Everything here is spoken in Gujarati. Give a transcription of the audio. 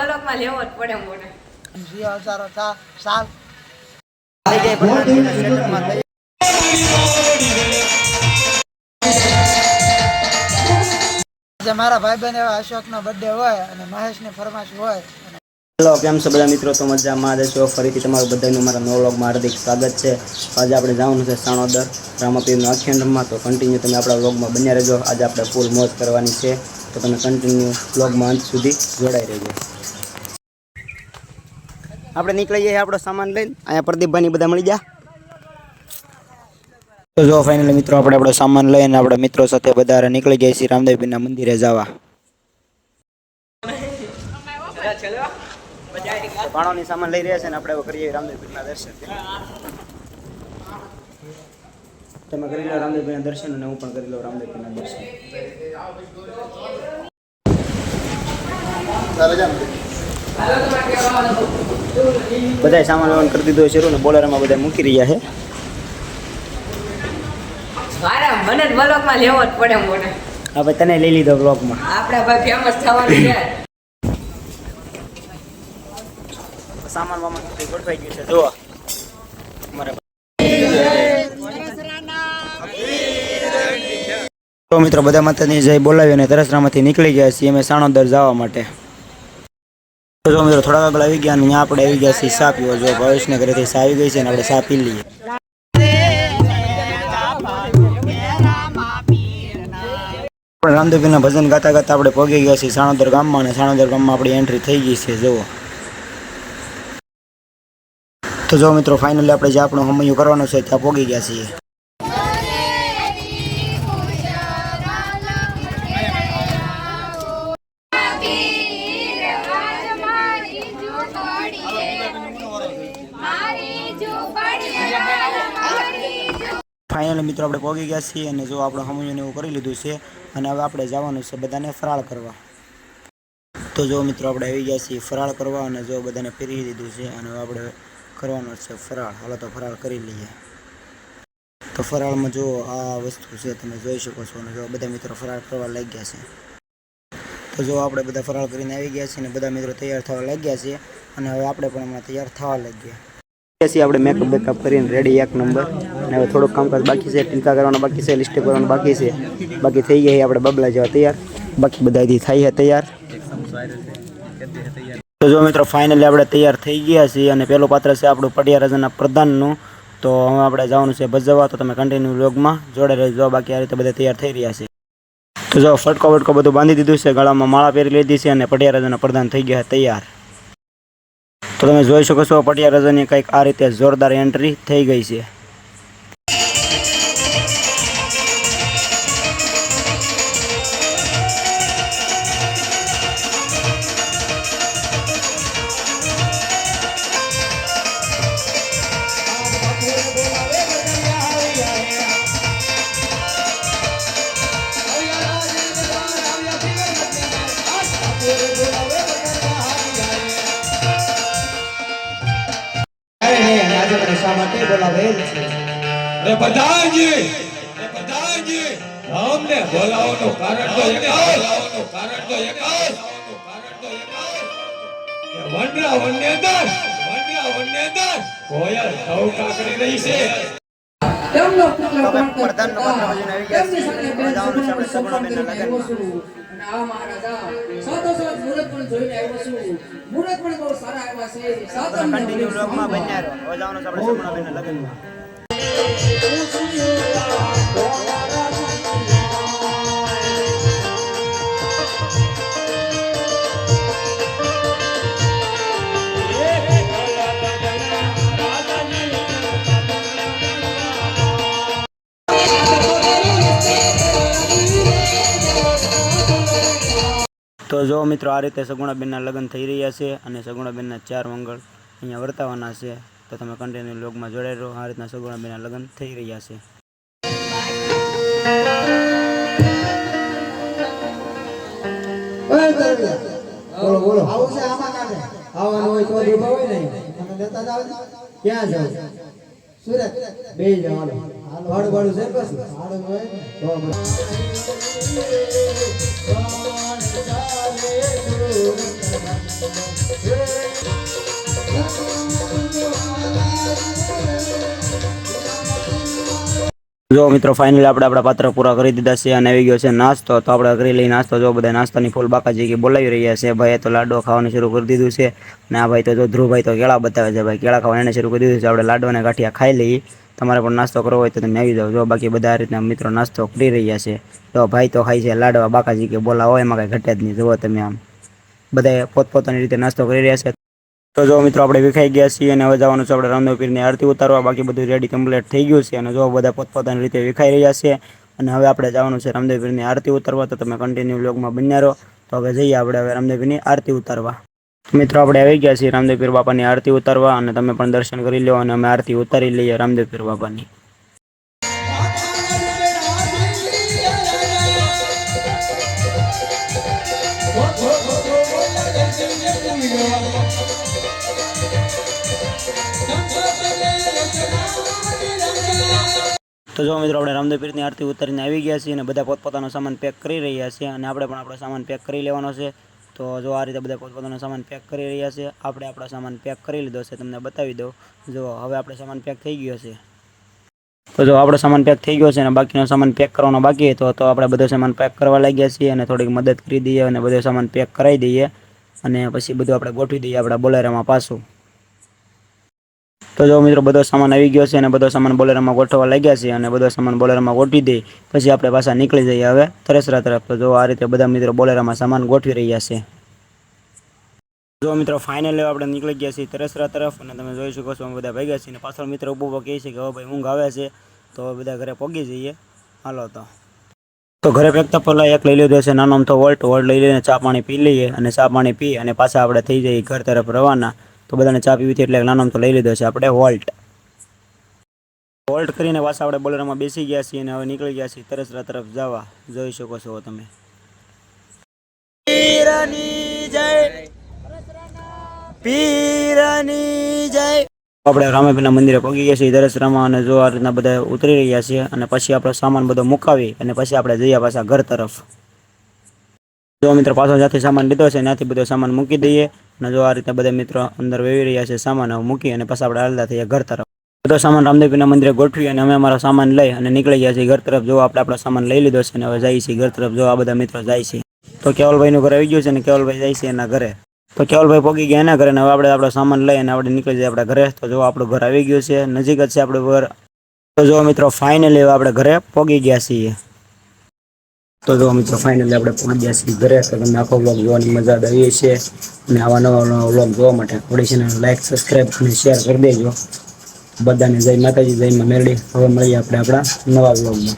બ્લોકમાં લેવો જ પડે મોને જી હજારો થા સાલ. થઈ જાય પ્રધાનજીના આજે મારા ભાઈબંધ એવા અશોકનો બર્થડે હોય અને મહેશની ફરમાશ હોય. હેલો કેમ છો બધા મિત્રો? તો મજામાં આજે છો. ફરીથી તમારું બધાનું મારા નવો વ્લોગમાં હાર્દિક સ્વાગત છે. આજે આપણે જવાનું છે સાણોદર રામાપીરનું આખ્યાન રમવા તો કન્ટિન્યુ તમે આપણા વ્લોગમાં બન્યા રહેજો. આજે આપણે ફૂલ મોજ કરવાની છે. તો તમે કન્ટિન્યુ વ્લોગમાં અંત સુધી જોડાઈ રહેજો. આપણે નીકળી જઈએ આપણો સામાન લઈને. અહીંયા પ્રદીપભાઈ બધા મળી જાય તો જો ફાઇનલી મિત્રો આપણે આપણો સામાન લઈને આપણા મિત્રો સાથે બધા નીકળી જઈએ છીએ રામદેવપીના મંદિરે જવા. પાણોની સામાન લઈ રહ્યા છે ને આપણે કરીએ રામદેવપીરના દર્શન. તમે કરી લો રામદેવપીરના દર્શન અને હું પણ કરી લઉં રામદેવપીના દર્શન. બધાય સામાન લેવાનું કરી દીધો શરૂ ને બોલેરામાં બધા મૂકી રહ્યા છે. મને બ્લોકમાં લેવો જ પડે મોને હવે તને લઈ લીધો બ્લોગમાં આપણે ભાઈ ફેમસ થવાનું છે. સામાન વામાન ગોઠવાઈ ગયું છે જુઓ. તો મિત્રો બધા માતાની જય બોલાવી અને તરસરામાંથી નીકળી ગયા છીએ અમે સાણોદર જવા માટે. જો મિત્રો થોડા આગળ આવી ગયા અહીંયા આપણે આવી ગયા છીએ સા પીવો. જો ભવિષ્યને ઘરેથી સા આવી ગઈ છે અને આપણે સા પી લઈએ. આપણે રામદેવપીરના ભજન ગાતા ગાતા આપણે પહોંચી ગયા છીએ સાણોદર ગામમાં અને સાણોદર ગામમાં આપણી એન્ટ્રી થઈ ગઈ છે, જુઓ. તો જો મિત્રો ફાઇનલી આપણે જે આપણું સમય કરવાનો છે ત્યાં પહોંચી ગયા છીએ. ફાઇનલી મિત્રો આપણે પહોંચી ગયા છીએ અને જો આપણે હમૈયું એવું કરી લીધું છે અને હવે આપણે જવાનું છે બધાને ફરાળ કરવા. તો જો મિત્રો આપણે આવી ગયા છીએ ફરાળ કરવા અને જો બધાને ફેરવી દીધું છે અને આપણે કરવાનો છે ફરાળ. હાલો તો ફરાળ કરી લઈએ. તો ફરાળમાં જો આ વસ્તુ છે તમે જોઈ શકો છો અને જો બધા મિત્રો ફરાળ કરવા લાગ્યા છે. તો જો આપણે બધા ફરાળ કરીને આવી ગયા છીએ અને બધા મિત્રો તૈયાર થવા લાગ્યા છે અને હવે આપણે પણ હમણાં તૈયાર થવા લાગ્યા. છીએ આપણે મેકઅપ બેકઅપ કરીને રેડી એક નંબર અને હવે થોડુંક કામકાજ બાકી છે, ટીકા કરવાનું બાકી છે, લિસ્ટ કરવાનું બાકી છે. બાકી થઈ ગયા આપણે બબલા જેવા તૈયાર. બાકી બધાથી થઈ છે તૈયાર. તો જો મિત્રો ફાઇનલી આપણે તૈયાર થઈ ગયા છીએ અને પહેલું પાત્ર છે આપણું પટિયા રાજાના પ્રધાનનું. તો હવે આપણે જવાનું છે ભજવા, તો તમે કન્ટિન્યુ વ્લોગમાં જોડે રહેજો. બાકી આ રીતે બધા તૈયાર થઈ રહ્યા છે. તો જો, ફટકો ફટકો બધું બાંધી દીધું છે, ગળામાં માળા પહેરી લીધી છે અને પટિયા રાજાના પ્રધાન થઈ ગયા તૈયાર. તો તમે જોઈ શકો છો પટિયા રાજાની કંઈક આ રીતે જોરદાર એન્ટ્રી થઈ ગઈ છે. રે પ્રધાનજી રે પ્રધાનજી અમને બોલાવવાનું કારણ તો એક જ કારણ તો એક જ કારણ તો એક જ કે વનરા વનની દર વનરા વનની દર કોયલ સૌ કાકરી રહી છે તેમનો પુત્ર પણ પ્રધાનનો પાત્ર આવી ગયા છે. હવે જવાનું છે આપણે સગુણાબેનના લગ્નમાં. અને આ મહારાજા પણ જોઈને આવ્યો છું. મુહૂર્ત પણ બહુ સારા આવ્યા છે. સાતમ કન્ટિન્યુ વ્લોગમાં બન્યા રહો. હવે જવાનું છે બેન લગ્નમાં તો જો મિત્રો, આ રીતે સગુણાબેનના લગ્ન થઈ રહ્યા છે અને સગુણાબેનના ચાર મંગળ અહીંયા વર્તાવાના છે, તો તમે કન્ટિન્યુ લોગમાં જોડાઈ રહો. આ રીતના સગુણાબેનના લગ્ન થઈ રહ્યા છે. ક્યાં જાવ સુરત. બે જવાનું. ભાડું ભાડું છે કશું ભાડું હોય તો બસ. જો મિત્રો ફાઇનલી આપણે આપણા પાત્ર પૂરા કરી દીધા છે અને આવી ગયો છે નાસ્તો. તો આપણે કરી લઈ નાસ્તો. જો બધા નાસ્તાની ફૂલ બાકાજી કે બોલાવી રહ્યા છે. ભાઈએ તો લાડો ખાવાનું શરૂ કરી દીધું છે. અને આ ભાઈ તો જો ધ્રુવભાઈ તો કેળા બતાવે છે. ભાઈ કેળા ખાવાનું એને શરૂ કરી દીધું છે. આપણે લાડો અને ગાંઠિયા ખાઈ લઈએ. તમારે પણ નાસ્તો કરવો હોય તો તમે આવી જાઓ. જો બાકી બધા આ રીતના મિત્રો નાસ્તો કરી રહ્યા છે. તો ભાઈ તો ખાય છે લાડવા બાકાજી કે બોલાવો. એમાં કાંઈ ઘટે જ નહીં. જુઓ તમે આમ. બધા પોતપોતાની રીતે નાસ્તો કરી રહ્યા છે. તો જો મિત્રો આપણે વિખાઈ ગયા છીએ અને હવે જવાનું છે આપણે રામદેવ પીરની આરતી ઉતારવા બાકી બધું રેડી કમ્પ્લીટ થઈ ગયું છે અને જો બધા પોતપોતાની રીતે વિખાઈ રહ્યા છે અને હવે આપણે જવાનું છે રામદેવ પીરની આરતી ઉતારવા તો તમે કન્ટિન્યુ વ્લોગમાં બન્યા રહો તો હવે જઈએ આપણે હવે રામદેવપીરની આરતી ઉતારવા મિત્રો આપણે આવી ગયા છીએ રામદેવ પીર બાપાની આરતી ઉતારવા અને તમે પણ દર્શન કરી લો અને અમે આરતી ઉતારી લઈએ રામદેવ પીર બાપાની તો જો મિત્રો, આપણે રામદેવ પીરની આરતી ઉતારીને આવી ગયા છીએ અને બધા પોતપોતાનો સામાન પેક કરી રહ્યા છીએ અને આપણે પણ આપણો સામાન પેક કરી લેવાનો છે. તો જો આ રીતે બધા પોતપોતાનો સામાન પેક કરી રહ્યા છે, આપણે આપણો સામાન પેક કરી લીધો છે, તમને બતાવી દઉં. જો હવે આપણે સામાન પેક થઈ ગયો છે. તો જો આપણો સામાન પેક થઈ ગયો છે અને બાકીનો સામાન પેક કરવાનો બાકી હતો, તો આપણે બધો સામાન પેક કરવા લાગ્યા છીએ અને થોડીક મદદ કરી દઈએ અને બધો સામાન પેક કરાવી દઈએ. અને પછી બધું આપણે ગોઠવી દઈએ આપણા બોલેરામાં પાછું. તો જો મિત્રો બધો સામાન આવી ગયો છે અને બધો સામાન બોલેરામાં ગોઠવવા લાગ્યા છે અને બધો સામાન બોલેરામાં ગોઠવી દઈ પછી આપણે પાછા નીકળી જઈએ હવે તરેસરા તરફ. તો જો આ રીતે બધા મિત્રો બોલેરામાં સામાન ગોઠવી રહ્યા છે. જો મિત્રો ફાઇનલી આપણે નીકળી ગયા છીએ તરેસરા તરફ અને તમે જોઈ શકો છો અમે બધા ભેગા છીએ અને પાછળ મિત્રો ઊભો ઊભો કહે છે કે હવે ભાઈ, ઊંઘ આવે છે. તો બધા ઘરે પહોંચી જઈએ. હાલો તો. તો ઘરે ફેંકતા પહેલાં એક લઈ લીધો છે. નાનો અમથો વોલ્ટ વોલ્ટ લઈ લઈને ચા પાણી પી લઈએ અને ચા પાણી પી અને પાછા આપણે થઈ જઈએ ઘર તરફ રવાના. તો બધાને ચા પીવી હતી એટલે નાનો અમથો લઈ લીધો છે આપણે હોલ્ટ. હોલ્ટ કરીને પાછા આપણે બોલેરોમાં બેસી ગયા છીએ અને હવે નીકળી ગયા છીએ તરસરા તરફ જવા. જોઈ શકો છો તમે. આપણે રામાભાઈના મંદિરે પહોંચી ગયા છીએ દરસરામાં અને જો આ રીતના બધા ઉતરી રહ્યા છીએ અને પછી આપણો સામાન બધો મુકાવી અને પછી આપણે જઈએ પાછા ઘર તરફ. જો મિત્રો પાછો જ્યાંથી સામાન લીધો છે, ત્યાંથી બધો સામાન મૂકી દઈએ. અને જો આ રીતે બધા મિત્રો અંદર વેવી રહ્યા છે, સામાન મૂકી અને પછી આપણે હાલતા થઈએ ઘર તરફ. બધો સામાન રામદેવીના મંદિરે ગોઠવી અને અમે અમારો સામાન લઈ અને નીકળી ગયા છીએ ઘર તરફ. જો આપણે આપણો સામાન લઈ લીધો છે અને હવે જઈએ છીએ ઘર તરફ. જો આ બધા મિત્રો જાય છે. તો કેવલભાઈનું ઘર આવી ગયું છે અને કેવલભાઈ જાય છે એના ઘરે. તો કેવલભાઈ પોગી ગયા એના ઘરે અને હવે આપણે આપણો સામાન લઈ અને આપણે નીકળી જઈએ આપણા ઘરે. તો જો આપણું ઘર આવી ગયું છે, નજીક જ છે આપણું ઘર. તો જો મિત્રો ફાઇનલી આપણે ઘરે પોગી ગયા છીએ. તો જો મિત્રો ફાઇનલી આપણે પહોંચ્યા છીએ ઘરે, તો આખો બ્લોગ જોવાની મજા આવી છે. અને આવા નવા નવા બ્લોગ જોવા માટે આપણી છે લાઈક સબસ્ક્રાઈબ અને શેર કરી દેજો. બધાને જય માતાજી, જય માં મેરડી. હવે મળીએ આપણે આપણા નવા બ્લોગમાં